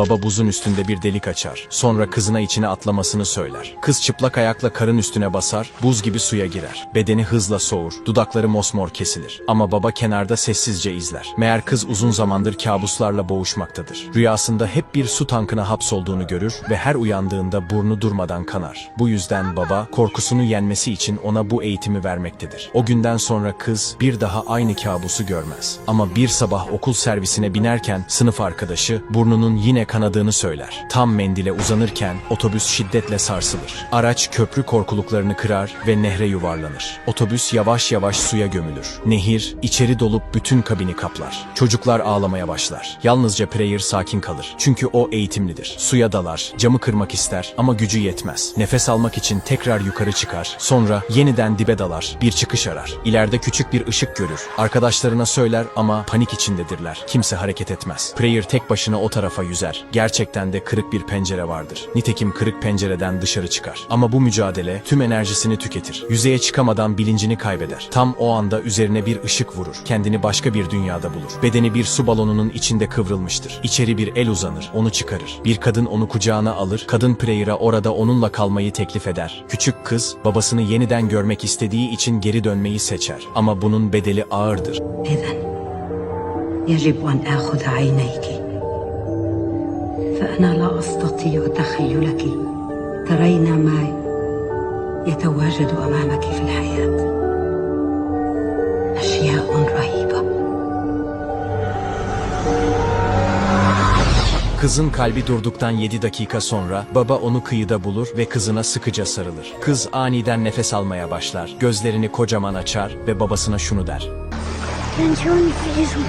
Baba buzun üstünde bir delik açar. Sonra kızına içine atlamasını söyler. Kız çıplak ayakla karın üstüne basar, buz gibi suya girer. Bedeni hızla soğur, dudakları mosmor kesilir. Ama baba kenarda sessizce izler. Meğer kız uzun zamandır kabuslarla boğuşmaktadır. Rüyasında hep bir su tankına hapsolduğunu görür ve her uyandığında burnu durmadan kanar. Bu yüzden baba korkusunu yenmesi için ona bu eğitimi vermektedir. O günden sonra kız bir daha aynı kabusu görmez. Ama bir sabah okul servisine binerken sınıf arkadaşı burnunun yine kanadığını söyler. Tam mendile uzanırken otobüs şiddetle sarsılır. Araç köprü korkuluklarını kırar ve nehre yuvarlanır. Otobüs yavaş yavaş suya gömülür. Nehir içeri dolup bütün kabini kaplar. Çocuklar ağlamaya başlar. Yalnızca Prayer sakin kalır. Çünkü o eğitimlidir. Suya dalar, camı kırmak ister ama gücü yetmez. Nefes almak için tekrar yukarı çıkar. Sonra yeniden dibe dalar. Bir çıkış arar. İleride küçük bir ışık görür. Arkadaşlarına söyler ama panik içindedirler. Kimse hareket etmez. Prayer tek başına o tarafa yüzer. Gerçekten de kırık bir pencere vardır. Nitekim kırık pencereden dışarı çıkar. Ama bu mücadele tüm enerjisini tüketir. Yüzeye çıkamadan bilincini kaybeder. Tam o anda üzerine bir ışık vurur. Kendini başka bir dünyada bulur. Bedeni bir su balonunun içinde kıvrılmıştır. İçeri bir el uzanır, onu çıkarır. Bir kadın onu kucağına alır. Kadın Preyer'a orada onunla kalmayı teklif eder. Küçük kız babasını yeniden görmek istediği için geri dönmeyi seçer. Ama bunun bedeli ağırdır. إذا يجب أن آخذ عينيك فأنا لا أستطيع تخيلك ترين ما يتواجد أمامك في الحياة أشياء رهيبة Kızın kalbi durduktan 7 dakika sonra baba onu kıyıda bulur ve kızına sıkıca sarılır. Kız aniden nefes almaya başlar. Gözlerini kocaman açar ve babasına şunu der. كان شلون يفيزون